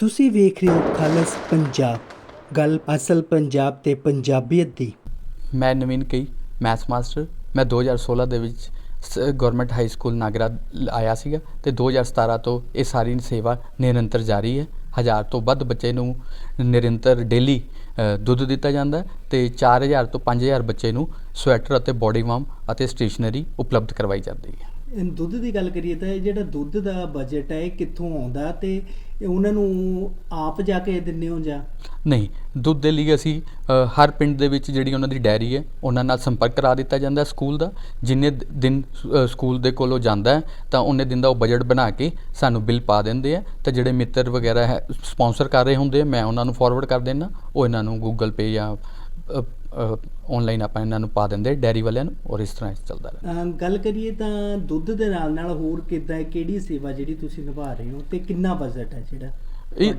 ਤੁਸੀਂ ਵੇਖ ਰਹੇ ਹੋ ਖਾਲਸ ਪੰਜਾਬ। ਗੱਲ ਅਸਲ ਪੰਜਾਬ ਤੇ ਪੰਜਾਬੀਅਤ ਦੀ। ਮੈਂ ਨਵੀਨ ਕਈ ਮੈਥਸ ਮਾਸਟਰ ਮੈਂ 2016 ਦੇ ਵਿੱਚ ਗਵਰਨਮੈਂਟ ਹਾਈ ਸਕੂਲ ਨਾਗਰਾ ਆਇਆ ਸੀਗਾ ਤੇ 2017 ਤੋਂ ਇਹ ਸਾਰੀ ਸੇਵਾ ਨਿਰੰਤਰ ਜਾਰੀ ਹੈ। ਹਜ਼ਾਰ ਤੋਂ ਵੱਧ ਬੱਚੇ ਨੂੰ ਨਿਰੰਤਰ ਡੇਲੀ ਦੁੱਧ ਦਿੱਤਾ ਜਾਂਦਾ ਹੈ ਤੇ 4000 ਤੋਂ 5000 ਬੱਚੇ ਨੂੰ ਸਵੈਟਰ ਅਤੇ ਬਾਡੀ ਵਾਰਮ ਅਤੇ ਸਟੇਸ਼ਨਰੀ ਉਪਲਬਧ ਕਰਵਾਈ ਜਾਂਦੀ ਹੈ। ਦੁੱਧ ਦੀ ਗੱਲ ਕਰੀਏ ਤਾਂ ਇਹ ਜਿਹੜਾ ਦੁੱਧ ਦਾ ਬਜਟ ਹੈ ਇਹ ਕਿੱਥੋਂ ਆਉਂਦਾ ਤੇ ਇਹ ਉਹਨਾਂ ਨੂੰ ਆਪ ਜਾ ਕੇ ਦਿੰਦੇ ਹੋ ਜਾਂ? ਨਹੀਂ ਦੁੱਧ ਦੇ ਲਈ ਅਸੀਂ ਅ, ਹਰ ਪਿੰਡ ਦੇ ਵਿੱਚ ਜਿਹੜੀ ਉਹਨਾਂ ਦੀ ਡੈਰੀ ਹੈ ਉਹਨਾਂ ਨਾਲ ਸੰਪਰਕ ਕਰਾ ਦਿੱਤਾ ਜਾਂਦਾ ਹੈ ਸਕੂਲ ਦਾ। ਜਿੰਨੇ ਦ- ਦਿਨ ਸ- ਅ, ਸਕੂਲ ਦੇ ਕੋਲੋਂ ਜਾਂਦਾ ਹੈ ਤਾਂ ਉਹਨੇ ਦਿਨ ਦਾ ਉਹ ਬਜਟ ਬਣਾ ਕੇ ਸਾਨੂੰ ਬਿੱਲ ਪਾ ਦਿੰਦੇ ਆ ਤਾਂ ਜਿਹੜੇ ਮਿੱਤਰ ਵਗੈਰਾ ਹੈ ਸਪਾਂਸਰ ਕਰ ਰਹੇ ਹੁੰਦੇ ਆ ਮੈਂ ਉਹਨਾਂ ਨੂੰ ਫਾਰਵਰਡ ਕਰ ਦਿੰਦਾ ਉਹ ਇਹਨਾਂ ਨੂੰ ਗੂਗਲ ਪੇ ਜਾਂ ਆਨਲਾਈਨ ਆਪਾਂ ਇਹਨਾਂ ਨੂੰ ਪਾ ਦਿੰਦੇ ਡੈਰੀ ਵਾਲਿਆਂ ਨੂੰ ਔਰ ਇਸ ਤਰ੍ਹਾਂ ਚੱਲਦਾ ਰਹਿੰਦਾ ਗੱਲ ਕਰੀਏ ਤਾਂ ਦੁੱਧ ਦੇ ਨਾਲ ਨਾਲ ਹੋਰ ਕਿੱਦਾਂ ਕਿਹੜੀ ਸੇਵਾ ਜਿਹੜੀ ਤੁਸੀਂ ਨਿਭਾ ਰਹੇ ਹੋ ਤੇ ਕਿੰਨਾ ਬਜਟ ਹੈ ਜਿਹੜਾ ਇਹ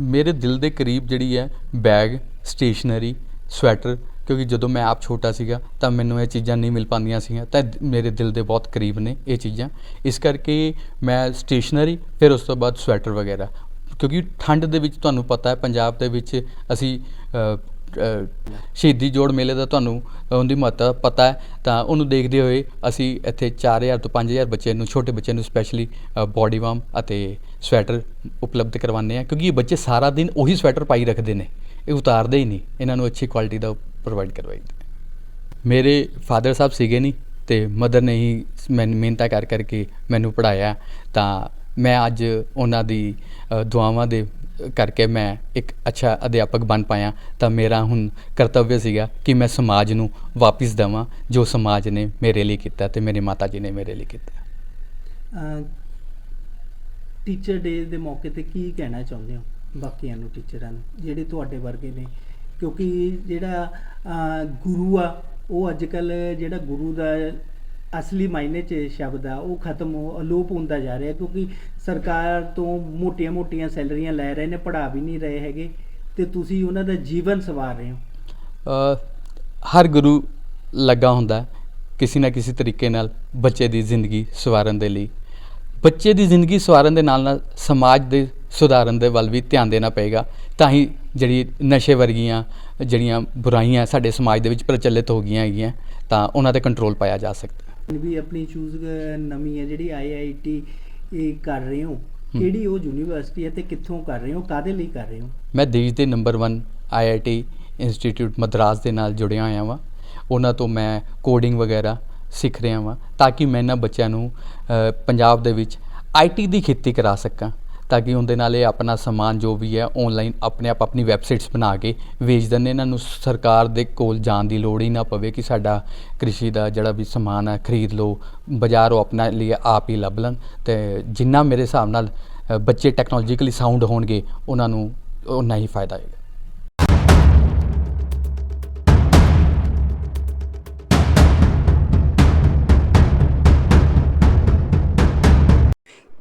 ਮੇਰੇ ਦਿਲ ਦੇ ਕਰੀਬ ਜਿਹੜੀ ਹੈ ਬੈਗ ਸਟੇਸ਼ਨਰੀ ਸਵੈਟਰ ਕਿਉਂਕਿ ਜਦੋਂ ਮੈਂ ਆਪ ਛੋਟਾ ਸੀਗਾ ਤਾਂ ਮੈਨੂੰ ਇਹ ਚੀਜ਼ਾਂ ਨਹੀਂ ਮਿਲ ਪਾਉਂਦੀਆਂ ਸੀਗੀਆਂ ਤਾਂ ਮੇਰੇ ਦਿਲ ਦੇ ਬਹੁਤ ਕਰੀਬ ਨੇ ਇਹ ਚੀਜ਼ਾਂ। ਇਸ ਕਰਕੇ ਮੈਂ ਸਟੇਸ਼ਨਰੀ ਫਿਰ ਉਸ ਤੋਂ ਬਾਅਦ ਸਵੈਟਰ ਵਗੈਰਾ ਕਿਉਂਕਿ ਠੰਡ ਦੇ ਵਿੱਚ ਤੁਹਾਨੂੰ ਪਤਾ ਹੈ ਪੰਜਾਬ ਦੇ ਵਿੱਚ ਅਸੀਂ ਸ਼ਹੀਦੀ ਜੋੜ ਮੇਲੇ ਦਾ ਤੁਹਾਨੂੰ ਉਹਦੀ ਮਹੱਤਤਾ ਪਤਾ ਹੈ, ਤਾਂ ਉਹਨੂੰ ਦੇਖਦੇ ਹੋਏ ਅਸੀਂ ਇੱਥੇ 4000 ਤੋਂ 5000 ਬੱਚੇ ਨੂੰ, ਛੋਟੇ ਬੱਚੇ ਨੂੰ ਸਪੈਸ਼ਲੀ ਬਾਡੀ ਵਾਰਮ ਅਤੇ ਸਵੈਟਰ ਉਪਲਬਧ ਕਰਵਾਉਂਦੇ ਆ ਕਿਉਂਕਿ ਇਹ ਬੱਚੇ ਸਾਰਾ ਦਿਨ ਉਹੀ ਸਵੈਟਰ ਪਾਈ ਰੱਖਦੇ ਨੇ, ਇਹ ਉਤਾਰਦੇ ਹੀ ਨਹੀਂ, ਇਹਨਾਂ ਨੂੰ ਅੱਛੀ ਕੁਆਲਿਟੀ ਦਾ ਪ੍ਰੋਵਾਈਡ ਕਰਵਾਈਦਾ ਮੇਰੇ ਫਾਦਰ ਸਾਹਿਬ ਸੀਗੇ ਨਹੀਂ ਤੇ ਮਦਰ ਨੇ ਹੀ ਮੈਨੂੰ ਮਿਹਨਤਾਂ ਕਰ ਕਰਕੇ ਮੈਨੂੰ ਪੜਾਇਆ ਤਾਂ ਮੈਂ ਅੱਜ ਉਹਨਾਂ ਦੀ ਦੁਆਵਾਂ ਦੇ ਕਰਕੇ ਮੈਂ ਇੱਕ ਅੱਛਾ ਅਧਿਆਪਕ ਬਣ ਪਾਇਆ, ਤਾਂ ਮੇਰਾ ਹੁਣ ਕਰਤੱਵ ਸੀਗਾ ਕਿ ਮੈਂ ਸਮਾਜ ਨੂੰ ਵਾਪਿਸ ਦੇਵਾਂ, ਜੋ ਸਮਾਜ ਨੇ ਮੇਰੇ ਲਈ ਕੀਤਾ ਤੇ ਮੇਰੇ ਮਾਤਾ ਜੀ ਨੇ ਮੇਰੇ ਲਈ ਕੀਤਾ। ਟੀਚਰ ਡੇ ਦੇ ਮੌਕੇ ਤੇ ਕੀ ਕਹਿਣਾ ਚਾਹੁੰਦੇ ਹੋ ਬਾਕੀਆਂ ਨੂੰ ਟੀਚਰਾਂ ਨੂੰ, ਜਿਹੜੇ ਤੁਹਾਡੇ ਵਰਗੇ ਨੇ? ਕਿਉਂਕਿ ਜਿਹੜਾ ਗੁਰੂ ਆ, ਉਹ ਅੱਜ ਕੱਲ ਜਿਹੜਾ ਗੁਰੂ ਦਾ ਅਸਲੀ ਮਾਇਨੇ 'ਚ ਸ਼ਬਦ ਆ, ਉਹ ਖਤਮ ਹੋ, ਅਲੋਪ ਹੁੰਦਾ ਜਾ ਰਿਹਾ ਕਿਉਂਕਿ ਸਰਕਾਰ ਤੋਂ ਮੋਟੀਆਂ-ਮੋਟੀਆਂ ਸੈਲਰੀਆਂ ਲੈ ਰਹੇ ਨੇ ਪੜਾ ਵੀ ਨਹੀਂ ਰਹੇ ਹੈਗੇ ਤੇ ਤੁਸੀਂ ਉਹਨਾਂ ਦਾ ਜੀਵਨ ਸਵਾਰ ਰਹੇ ਹੋ। ਹਰ ਗੁਰੂ ਲੱਗਾ ਹੁੰਦਾ ਕਿਸੇ ਨਾ ਕਿਸੇ ਤਰੀਕੇ ਨਾਲ ਬੱਚੇ ਦੀ ਜ਼ਿੰਦਗੀ ਸਵਾਰਨ ਦੇ ਲਈ। ਬੱਚੇ ਦੀ ਜ਼ਿੰਦਗੀ ਸਵਾਰਨ ਦੇ ਨਾਲ ਨਾਲ ਸਮਾਜ ਦੇ ਸੁਧਾਰਨ ਦੇ ਵੱਲ ਵੀ ਧਿਆਨ ਦੇਣਾ ਪਏਗਾ, ਤਾਂ ਹੀ ਜਿਹੜੀ ਨਸ਼ੇ ਵਰਗੀਆਂ, ਜਿਹੜੀਆਂ ਬੁਰਾਈਆਂ ਸਾਡੇ ਸਮਾਜ ਦੇ ਵਿੱਚ ਪ੍ਰਚਲਿਤ ਹੋ ਗਈਆਂ ਹੈਗੀਆਂ, ਤਾਂ ਉਹਨਾਂ ਤੇ ਕੰਟਰੋਲ ਪਾਇਆ ਜਾ ਸਕਦਾ। ਵੀ ਆਪਣੀ ਚੂਜ਼ ਨਵੀਂ ਹੈ ਜਿਹੜੀ ਆਈਆਈਟੀ ਇਹ ਕਰ ਰਹੇ ਹੋ। ਕਿਹੜੀ ਉਹ ਯੂਨੀਵਰਸਿਟੀ ਹੈ ਤੇ ਕਿੱਥੋਂ ਕਰ ਰਹੇ ਹੋ? ਕਾਦੇ ਲਈ ਕਰ ਰਹੇ ਹੋ? ਮੈਂ ਦੇਸ਼ ਦੇ ਨੰਬਰ 1 ਆਈਆਈਟੀ ਇੰਸਟੀਚਿਊਟ ਮਦਰਾਸ ਦੇ ਨਾਲ ਜੁੜਿਆ ਹੋਇਆ ਵਾਂ। ਉਹਨਾਂ ਤੋਂ ਮੈਂ ਕੋਡਿੰਗ ਵਗੈਰਾ ਸਿੱਖ ਰਿਹਾ ਵਾਂ ਤਾਂ ਕਿ ਮੈਂ ਇਹਨਾਂ ਬੱਚਿਆਂ ਨੂੰ ਪੰਜਾਬ ਦੇ ਵਿੱਚ ਆਈਟੀ ਦੀ ਖੇਤੀ ਕਰਾ ਸਕਾਂ। ਤਾਂ ਕਿ ਉਹਦੇ ਨਾਲ ਇਹ ਆਪਣਾ ਸਮਾਨ ਜੋ ਵੀ ਹੈ ਆਨਲਾਈਨ ਆਪਣੇ ਆਪ ਆਪਣੀ ਵੈਬਸਾਈਟਸ ਬਣਾ ਕੇ ਵੇਚ ਦਿੰਦੇ ਇਹਨਾਂ ਨੂੰ ਸਰਕਾਰ ਦੇ ਕੋਲ ਜਾਣ ਦੀ ਲੋੜ ਹੀ ਨਾ ਪਵੇ ਕਿ ਸਾਡਾ ਕ੍ਰਿਸ਼ੀ ਦਾ ਜਿਹੜਾ ਵੀ ਸਮਾਨ ਹੈ ਖਰੀਦ ਲਓ, ਬਾਜ਼ਾਰੋਂ ਆਪਣਾ ਲਈ ਆਪ ਹੀ ਲੱਭ ਲੈਣ ਤੇ ਜਿੰਨਾ ਮੇਰੇ ਹਿਸਾਬ ਨਾਲ ਬੱਚੇ ਟੈਕਨੋਲੋਜੀਕਲੀ ਸਾਊਂਡ ਹੋਣਗੇ, ਉਹਨਾਂ ਨੂੰ ਉਨਾ ਹੀ ਫਾਇਦਾ ਹੋਏਗਾ